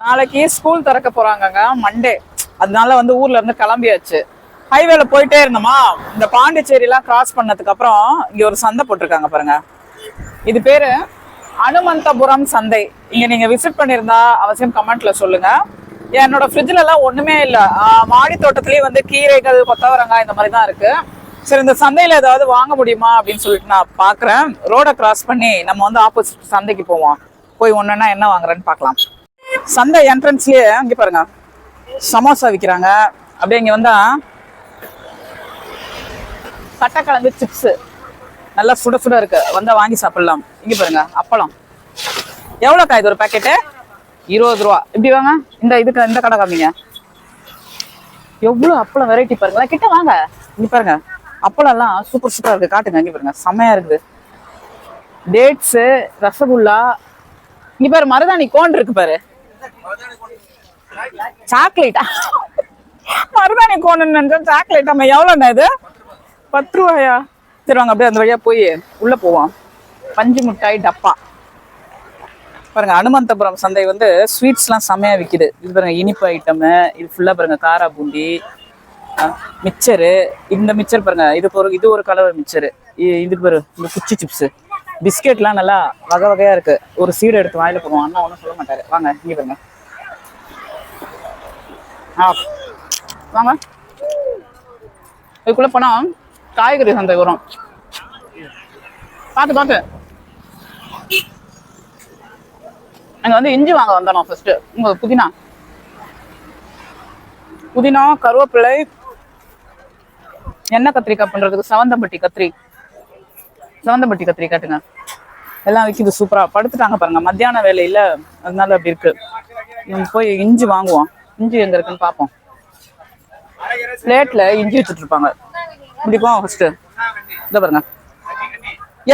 நாளைக்கு ஸ்கூல் திறக்க போறாங்கங்க. மண்டே அதனால வந்து ஊர்ல இருந்து கிளம்பியாச்சு. ஹைவேல போயிட்டே இருந்தோமா? இந்த பாண்டிச்சேரி எல்லாம் கிராஸ் பண்ணதுக்கு அப்புறம் இங்க ஒரு சந்தை போட்டிருக்காங்க பாருங்க. இது பேரு அனுமந்தபுரம் சந்தை. இங்க நீங்க விசிட் பண்ணியிருந்தா அவசியம் கமெண்ட்ல சொல்லுங்க. என்னோட ஃப்ரிட்ஜ்ல எல்லாம் ஒண்ணுமே இல்லை. மாடி தோட்டத்திலேயே வந்து கீரைகள் கொத்தவரங்காய் இந்த மாதிரி தான் இருக்கு. சரி இந்த சந்தையில ஏதாவது வாங்க முடியுமா அப்படின்னு சொல்லிட்டு நான் பாக்குறேன். ரோட கிராஸ் பண்ணி நம்ம வந்து ஆப்போசிட் சந்தைக்கு போவோம். போய் ஒன்றுன்னா என்ன வாங்குறேன்னு பார்க்கலாம் சந்தை என்ட்ரன்ஸ்லயே அங்க பாருங்க. சமோசா விக்கிறாங்க. அப்படியே இங்க வந்தா கட்டக்கிழங்கு சிப்ஸ் நல்லா சுட சுட இருக்கு. வந்தா வாங்கி சாப்பிடலாம். இங்க பாருங்க அப்பளம். எவ்வளோக்கா இது ஒரு பாக்கெட்டு இருபது ரூபா. இப்படி வாங்க. இந்த இதுக்கு இந்த கடை காமிங்க. எவ்வளோ அப்பளம் வெரைட்டி பாருங்களா கிட்ட வாங்க. இங்க பாருங்க. அப்பளம் எல்லாம் சூப்பர் சூப்பரா இருக்கு. காட்டுங்க. இங்க பாருங்க. செம்மையா இருக்குது. டேட்ஸு ரசகுல்லா. இங்க பாரு மருதாணி கோன் இருக்கு பாரு. சாக்லேட்டா மருதாணி கோணுன்னு நினைச்சா சாக்லேட் நம்ம எவ்வளோண்ணா இது? பத்து ரூபாயா? சரி வாங்க அப்படியே அந்த வழியா போய் உள்ள போவோம். பஞ்சு மிட்டாய் டப்பா. பாருங்க அனுமந்தபுரம் சந்தை வந்து ஸ்வீட்ஸ்லாம் செம்மையாக விக்குது. இது பாருங்க இனிப்பு ஐட்டமு இது ஃபுல்லா பாருங்க காரா பூந்தி மிக்சரு மிச்சரு இந்த மிச்சர் பாருங்க இது ஒரு இது ஒரு கலர் மிச்சரு இ- இது பாரு இந்த குச்சி சிப்ஸு பிஸ்கெட்லாம் நல்லா வகை வகையா இருக்கு. ஒரு சீடு எடுத்து வாயில போடுவோம். அண்ணா ஒன்றும் சொல்ல மாட்டாரு. வாங்க இங்கே பாருங்க. ஆ வாங்க. இதுக்குள்ள போனா காய்கறி சந்தை வரும். பார்த்து பார்த்து. அங்க வந்து இஞ்சி வாங்க வந்தோம் ஃபர்ஸ்ட் உங்கள் புதினா. புதினா கருவேப்பிலை எண்ணெய் கத்திரிக்காய் பண்ணுறதுக்கு சவந்தம்பட்டி கத்திரி. சவந்தம்பட்டி கத்திரி காட்டுங்க. எல்லாம் விற்கிது சூப்பரா. படுத்துட்டாங்க பாருங்க. மத்தியான வேலையில அதனால அப்படி இருக்கு. நம்ம போய் இஞ்சி வாங்குவோம். இஞ்சி எங்க இருக்குன்னு பார்ப்போம். பிளேட்ல இஞ்சி வச்சுட்டு இருப்பாங்க. பிடிக்கும் ஃபர்ஸ்ட் இதை பாருங்க.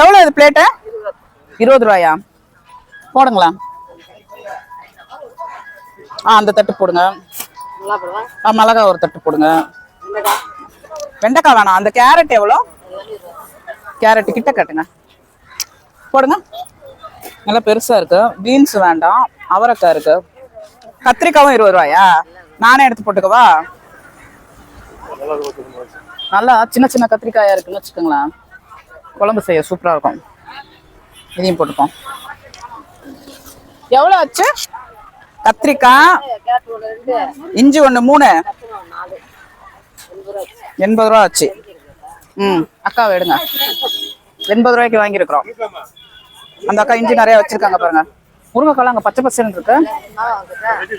எவ்வளவு இது பிளேட்டு இருபது ரூபாயா? போடுங்களா? ஆ அந்த தட்டு போடுங்க. ஆ மிளகா ஒரு தட்டு போடுங்க. வெண்டைக்காய் வேணாம். அந்த கேரட் எவ்வளோ? கேரட் கிட்ட கட்டுங்க. போடுங்க. நல்லா பெருசா இருக்கு. பீன்ஸ் வேண்டாம். அவரைக்காய் இருக்கு. கத்திரிக்காவும் இருபது ரூபாயா? நானே எடுத்து போட்டுக்கவா? நல்லா சின்ன சின்ன கத்திரிக்காயா இருக்குன்னு வச்சுக்கோங்களேன். குழம்பு செய்ய சூப்பரா இருக்கும். இதையும் போட்டுப்போம். எவ்வளோ ஆச்சு? கத்திரிக்காய் இஞ்சி ஒன்று மூணு. எண்பது ரூபா ஆச்சு. ம் அக்காவை எடுங்க. எண்பது ரூபாய்க்கு வாங்கியிருக்கிறோம். அந்த அக்கா இஞ்சி நிறைய வச்சிருக்காங்க பாருங்க. முருங்கைக்காலாம் அங்கே பச்சை பச்சைன்னு இருக்கு.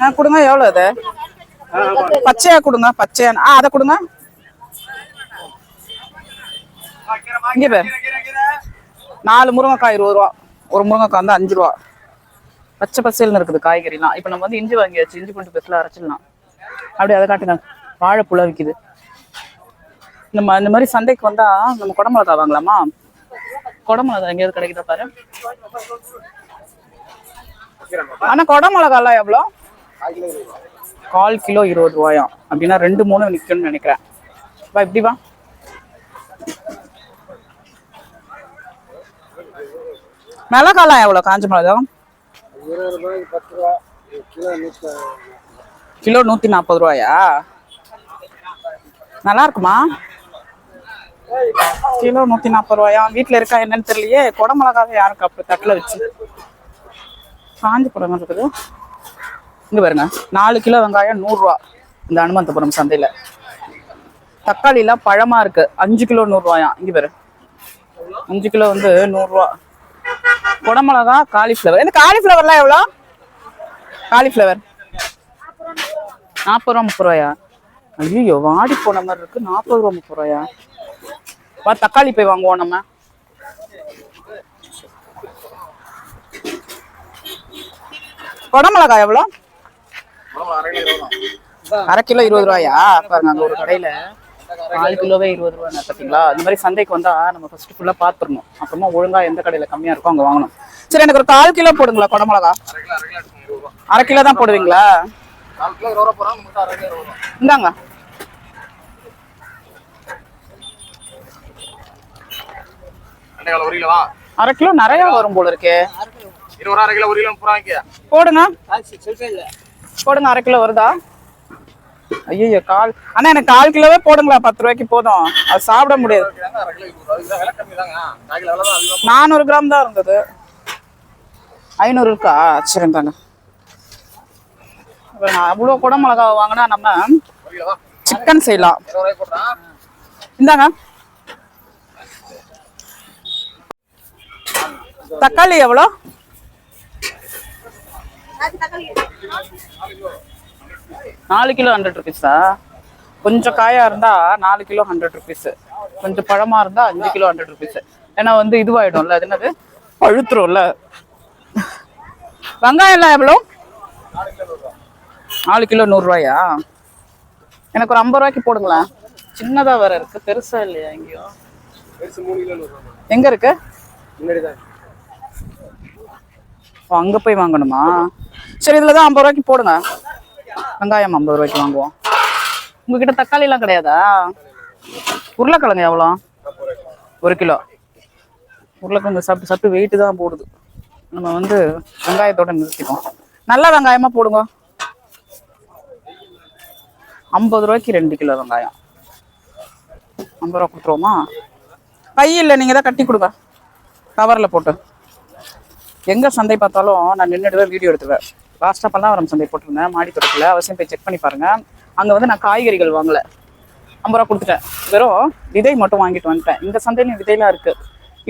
ஆ கொடுங்க எவ்வளோ இது? பச்சையா கொடுங்க பச்சையா. ஆ அதை கொடுங்க. இங்கே பேர். நாலு முருங்கைக்காய் இருபது ரூபா. ஒரு முருங்கைக்காய் வந்து அஞ்சு ரூபா. பச்சை பசேல்னு இருக்குது காய்கறிலாம். இப்போ நம்ம வந்து இஞ்சி வாங்கியாச்சு. இஞ்சி கொண்டு பெருசில் அரைச்சிடலாம். அப்படியே அதை காட்டுங்க. வாழைப்புல விற்கிது நம்ம இந்த மாதிரி சந்தைக்கு வந்தா நம்ம குடமிளகா வாங்கலாமா? குடமிளகா எங்கேயாவது கிடைக்குதா பாரு? ஆனா குடமிளகாலாம் எவ்வளோ? கால் கிலோ இருபது ரூபாயாம் அப்படின்னா ரெண்டு மூணு நிற்கும்னு நினைக்கிறேன். வா இப்படி வா. மிளகாலாம் எவ்வளோ? காஞ்ச மிளகா? கிலோ நூத்தி நாற்பது ரூபாயா? நல்லா இருக்குமா? கிலோ நூத்தி நாற்பது ரூபாயா? வீட்டில் இருக்கா என்னன்னு தெரியலையே. குடமிளகாவே யாருக்கு அப்படி தட்டில் வச்சு? காஞ்சி குடம்பு இருக்குது. இங்க பாருங்க. நாலு கிலோ வெங்காயம் நூறுரூவா. இந்த அனுமந்தபுரம் சந்தையில. தக்காளிலாம் பழமாக பழமா இருக்கு. அஞ்சு கிலோ நூறுரூவாயா? இங்கே இங்க பாரு. அஞ்சு கிலோ வந்து நூறுரூவா. குடமிளகா காலிஃப்ளவர். இந்த காலிஃப்ளவர்லாம் எவ்வளோ? காலிஃப்ளவர். நாற்பது ரூபா முப்பது ரூபாயா? ஐயோ வாடி போன மாதிரி இருக்கு. நாற்பது ரூபா முப்பது ரூபாயா? வா தக்காளி போய் வாங்குவோம் நம்ம. குடமிளகா எவ்வளோ? அரை கிலோ இருபது ரூபாயா? பாருங்க அங்க ஒரு கடையில நாலு கிலோவே இருபது ரூபா பார்த்தீங்களா இந்த மாதிரி சந்தைக்கு வந்தா நம்ம ஃபர்ஸ்ட் ஃபுல்லா பாத்துறணும் அப்புறமா ஒழுங்கா எந்த கடையில கம்மியா இருக்கோ அங்க வாங்கணும். சரி எனக்கு ஒரு கால் கிலோ போடுங்களா குடமிளகா. அரை கிலோ தான் போடுவீங்களா? இந்தாங்க. ஒரு கிலோவா அரை கிலோ நிறைய வரும் போல இருக்கே. இருபது ரூபா அரை கிலோ ஒரு கிலோ போடுங்க. போடுங்க அரை கிலோ வருதா? ஐயோ கால். அண்ணா எனக்கு கால் கிலோவே போடுங்களா பத்து ரூபாய்க்கு போதும். அது சாப்பிட முடியாது. நானூறு கிராம் தான் இருந்தது. ஐநூறு இருக்கா? சரி தாங்க அவ்வளோ குட மிளகா வாங்கினா நம்ம சிக்கன் செய்யலாம். இந்தாங்க. தக்காளி எவ்வளோ? நாலு கிலோ ஹண்ட்ரட் ருபீஸா கொஞ்சம் காயா இருந்தா நாலு கிலோ ஹண்ட்ரட் ருபீஸ் கொஞ்சம் பழமா இருந்தா அஞ்சு கிலோ ஹண்ட்ரட் ருபீஸ் ஏன்னா வந்து இதுவாயிடும்ல அது என்னது? பழுத்துரும்ல வெங்காயம் எல்லாம் எவ்வளோ? நாலு கிலோ நூறுரூவாயா எனக்கு ஒரு ஐம்பது ரூபாய்க்கு போடுங்களேன். சின்னதா வேற இருக்கு பெருசா இல்லையா எங்கேயும் எங்க இருக்கு? ஓ, அங்க போய் வாங்கணுமா? சரி இதுல தான் ஐம்பது ரூபாய்க்கு போடுங்க. வெங்காயம் ஐம்பது ரூபாய்க்கு வாங்குவோம். உங்ககிட்ட தக்காளி எல்லாம் கிடையாதா? உருளைக்கிழங்கு எவ்வளோ? ஒரு கிலோ. உருளைக்கிழங்கு சாப்பிட்டு சாப்பிட்டு வெயிட்டு தான் போடுது. நம்ம வந்து வெங்காயத்தோட நிறுத்திப்போம். நல்ல வெங்காயமா போடுங்க. ஐம்பது ரூபாய்க்கு ரெண்டு கிலோ வெங்காயம். ஐம்பது ரூபா கொடுத்துருவோமா? கை இல்லை நீங்கள் தான் கட்டி கொடுங்க. கவரில் போட்டு. எங்கே சந்தை பார்த்தாலும் நான் நின்றுட்டு தான் வீடியோ எடுத்துவேன் லாஸ்ட்டாக பல்லாவரம் சந்தை போட்டிருந்தேன் மாடி அவசியம் போய் செக் பண்ணி பாருங்கள் அங்கே வந்து நான் காய்கறிகள் வாங்கலை. ஐம்பது ரூபா கொடுத்துட்டேன். வெறும் விதை மட்டும் வாங்கிட்டு வந்துட்டேன். இந்த சந்தையிலும் விதையெல்லாம் இருக்குது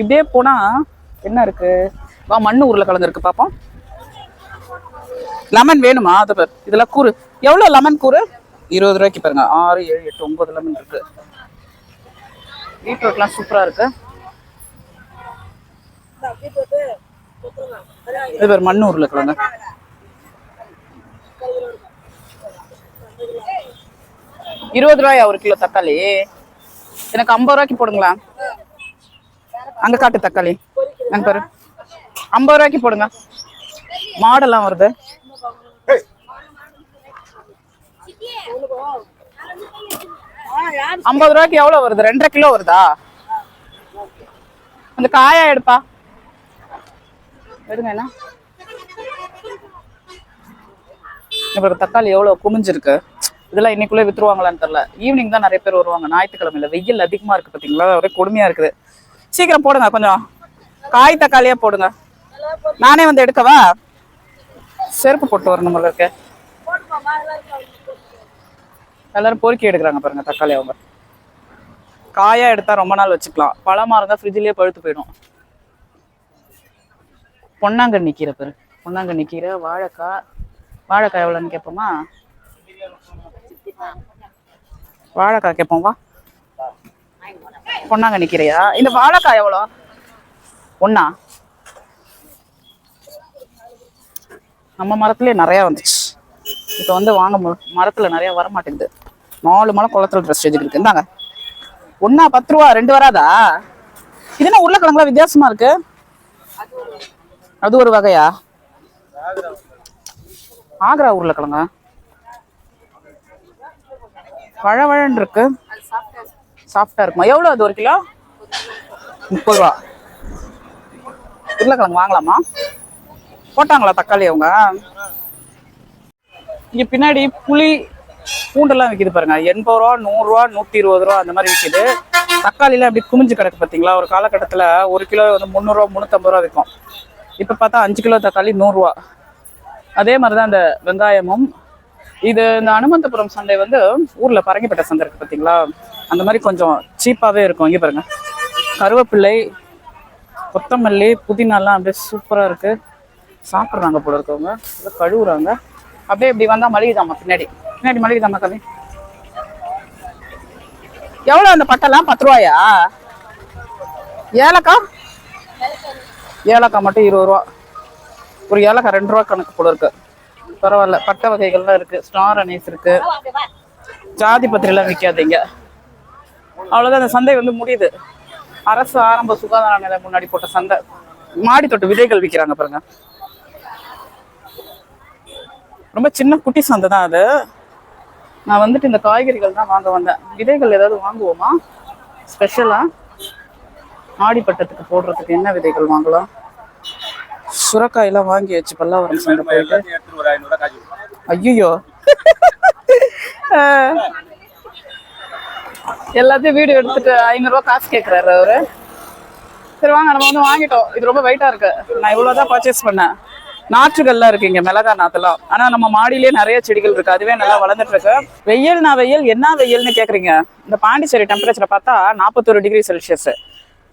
இப்படியே போனால் என்ன இருக்குது வா மண்ணு ஊரில் கலந்துருக்கு பார்ப்போம் லெமன் வேணுமா? அது பேர் இதெல்லாம் கூறு. எவ்வளோ லெமன் கூறு? இருபது ரூபாய்க்கு பாருங்க. ஆறு ஏழு எட்டு ஒம்பது லெமன் இருக்கு. பீட்ரூட்லாம் சூப்பராக இருக்குது இது பேர் மண்ணு உருளைக்கிழங்கு இருபது ரூபாயா ஒரு கிலோ தக்காளி? எனக்கு ஐம்பது ரூபாய்க்கு போடுங்களா? அங்கே காட்டு தக்காளி. அங்க பாரு. ஐம்பது ரூபாய்க்கு போடுங்க. மாடெல்லாம் வருது. ஐம்பது ரூபாய்க்கு எவ்வளவு வருது? ரெண்டரை கிலோ வருதா? அந்த காயா எடுப்பா. எடுங்கண்ணா என்ன இப்போ தக்காளி எவ்வளவு குமிஞ்சிருக்கு. இதெல்லாம் இன்னைக்குள்ளே வித்துருவாங்களான்னு தெரில ஈவினிங் தான் நிறைய பேர் வருவாங்க. ஞாயிற்றுக்கிழமையில் வெயில் அதிகமா இருக்கு பார்த்தீங்களா ஒரே கொடுமையாக இருக்குது. சீக்கிரம் போடுங்க கொஞ்சம். காய் தக்காளியாக போடுங்க. நானே வந்து எடுக்கவா? செருப்பு போட்டு வரணும் போல இருக்கு. எல்லாரும் பொறுக்கி எடுக்கிறாங்க பாருங்க தக்காளி அவங்க. காயா எடுத்தா ரொம்ப நாள் வச்சுக்கலாம். பழமா இருந்தா ஃப்ரிட்ஜ்லயே பழுத்து போயிடும். பொன்னாங்கண்ணி கீரை பேர். பொன்னாங்கண்ணி கீரை வாழைக்காய். வாழைக்காய் எவ்வளோன்னு கேட்போமா? வாழைக்காய் கேட்போம் வா. பொன்னாங்கண்ணி கீரையா? இந்த வாழைக்காய் எவ்வளோ? ஒன்னா நம்ம மரத்துலேயே நிறையா வந்துச்சு. இப்போ வந்து வாங்க மு மரத்தில் நிறையா வர மாட்டேங்குது நாலு மரம் குளத்துல ட்ரெஸ் இருக்கு. இந்தாங்க. ஒன்றா பத்து ரூபா ரெண்டு வராதா? இது என்ன உருளைக்கிழங்குலாம் வித்தியாசமா இருக்கு? அது ஒரு வகையா? ஆக்ரா உருளைக்கிழங்க வழவழன்னு இருக்கு. சாஃப்டா இருக்குமா? எவ்வளோ அது ஒரு கிலோ? முப்பது ரூபா. உருளைக்கிழங்கு வாங்கலாமா? போட்டாங்களா தக்காளி அவங்க? இங்கே பின்னாடி புளி பூண்டெல்லாம் விற்கிது பாருங்க. எண்பது ரூபா நூறுரூவா நூற்றி இருபது ரூபா அந்த மாதிரி விற்கிது தக்காளிலாம் அப்படி குமிஞ்சு கிடக்கு பார்த்தீங்களா ஒரு காலகட்டத்தில் ஒரு கிலோ வந்து முந்நூறுரூவா முந்நூற்றம்பது ரூபா விற்கும் இப்போ பார்த்தா அஞ்சு கிலோ தக்காளி நூறுரூவா அதே மாதிரி தான் அந்த வெங்காயமும். இது இந்த அனுமந்தபுரம் சந்தை வந்து ஊரில் பரங்கிப்பட்ட சந்தை இருக்குது பார்த்தீங்களா அந்த மாதிரி கொஞ்சம் சீப்பாகவே இருக்கும். இங்கே பாருங்க. கருவேப்பிள்ளை கொத்தமல்லி புதினாலாம் அப்படியே சூப்பராக இருக்குது சாப்பிட்றாங்க போல இருக்கவங்க. கழுவுறாங்க. அப்படியே இப்படி வந்தால் மளிகை ஜாமான் பின்னாடி. பின்னாடி மளிகை ஜாமான் கவி எவ்வளோ அந்த பட்டெல்லாம்? பத்து ரூபாயா? ஏலக்கா ஏலக்காய் மட்டும் இருபது ரூபா. ஒரு ஏலக்காய் ரெண்டு ரூபா கணக்கு போல இருக்கு. பரவாயில்ல. பட்டை வகைகள்லாம் இருக்கு. ஸ்டார் அனீஸ் இருக்கு. ஜாதி பத்திரிலாம் விற்காதீங்க அவ்வளோதான் அந்த சந்தை வந்து முடியுது. அரசு ஆரம்ப சுகாதார நிலையம் முன்னாடி போட்ட சந்தை. மாடி தொட்டு விதைகள் விற்கிறாங்க பாருங்க. ரொம்ப சின்ன குட்டி சந்தை தான் அது. நான் வந்துட்டு இந்த காய்கறிகள் தான் வாங்க வந்தேன். விதைகள் ஏதாவது வாங்குவோமா? ஸ்பெஷலாக ஆடிப்பட்டத்துக்கு போடுறதுக்கு என்ன விதைகள் வாங்கலாம்? சுரக்காயெல்லாம் வாங்கி வச்சு பல்லாவரம் சந்தை போயிட்டு. ஐயோ எல்லாத்தையும் வீடியோ எடுத்துட்டு ஐநூறுரூவா காசு கேட்குறாரு அவரு. சரி வாங்க நம்ம வந்து வாங்கிட்டோம். இது ரொம்ப வெயிட்டா இருக்கு. நான் இவ்வளவுதான் பர்ச்சேஸ் பண்ணேன். நாற்றுகள்லாம் இருக்கு இங்க மிளகா நாத்தெல்லாம். ஆனா நம்ம மாடியிலேயே நிறைய செடிகள் இருக்கு. அதுவே நல்லா வளர்ந்துட்டு இருக்கு. வெயில்னா வெயில் என்ன வெயில்னு கேக்குறீங்க? இந்த பாண்டிச்சேரி டெம்பரேச்சரை பார்த்தா நாற்பத்தொரு டிகிரி செல்சியஸ்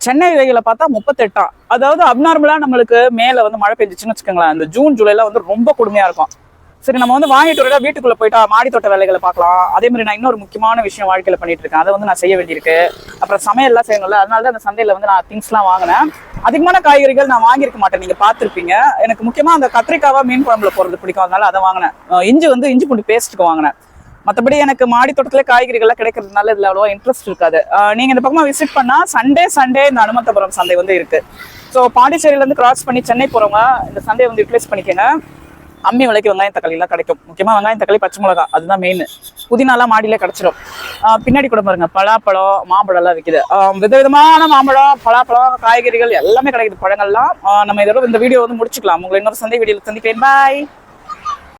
சென்னை வெயில பார்த்தா முப்பத்தெட்டாம் அதாவது அப்நார்மலா நம்மளுக்கு மேல வந்து மழை பெஞ்சிச்சுன்னு வச்சுக்கோங்களேன். இந்த ஜூன் ஜூலைல வந்து ரொம்ப கொடுமையா இருக்கும். சரி நம்ம வந்து வாங்கிட்டு வரா வீட்டுக்குள்ள போயிட்டா மாடி தோட்ட வேலைகளை பார்க்கலாம். அதே மாதிரி நான் இன்னொரு முக்கியமான விஷயம் வாழ்க்கையில பண்ணிட்டு இருக்கேன். அதை வந்து நான் செய்ய வேண்டியிருக்கு. அப்புறம் சமையல்லாம் செய்யணும்ல. அதனால தான் அந்த சந்தையில வந்து நான் திங்ஸ்லாம் வாங்கினேன். அதிகமான காய்கறிகள் நான் வாங்கியிருக்க மாட்டேன். நீங்க பார்த்துருப்பீங்க. எனக்கு முக்கியமா அந்த கத்திரிக்காவா மீன் குழம்புல போறது பிடிக்கும். அதனால அதை வாங்கினேன். இஞ்சி வந்து இஞ்சி பூண்டு பேஸ்ட்டுக்கு வாங்கினேன். மற்றபடி எனக்கு மாடி தோட்டத்தில் காய்கறிகள்லாம் கிடைக்கிறதுனால இதில் அவ்வளோ இன்ட்ரெஸ்ட் இருக்காது. நீங்கள் இந்த பக்கமாக விசிட் பண்ணால் சண்டே சண்டே இந்த அனுமந்தபுரம் சந்தை வந்து இருக்குது ஸோ பாண்டிச்சேரியிலேருந்து கிராஸ் பண்ணி சென்னை போகிறவங்க இந்த சண்டையை வந்து யூட்டிலைஸ் பண்ணிக்கோங்க. அம்மி விலைக்கு வெங்காயம் தக்காளிலாம் கிடைக்கும். முக்கியமாக வெங்காயம் தக்காளி பச்சை மிளகா அதுதான் மெயின் புதினாலாம் மாடியிலே கிடைச்சிடும் பின்னாடி கூட பாருங்க பலாப்பழம் மாம்பழம்லாம் விற்கிது விதவிதமான மாம்பழம் பலாப்பழம் காய்கறிகள் எல்லாமே கிடைக்குது. பழங்கள்லாம் நம்ம இதோட இந்த வீடியோ வந்து முடிச்சுக்கலாம். உங்களை இன்னொரு சந்தை வீடியோவில் சந்திக்கிறேன். பாய்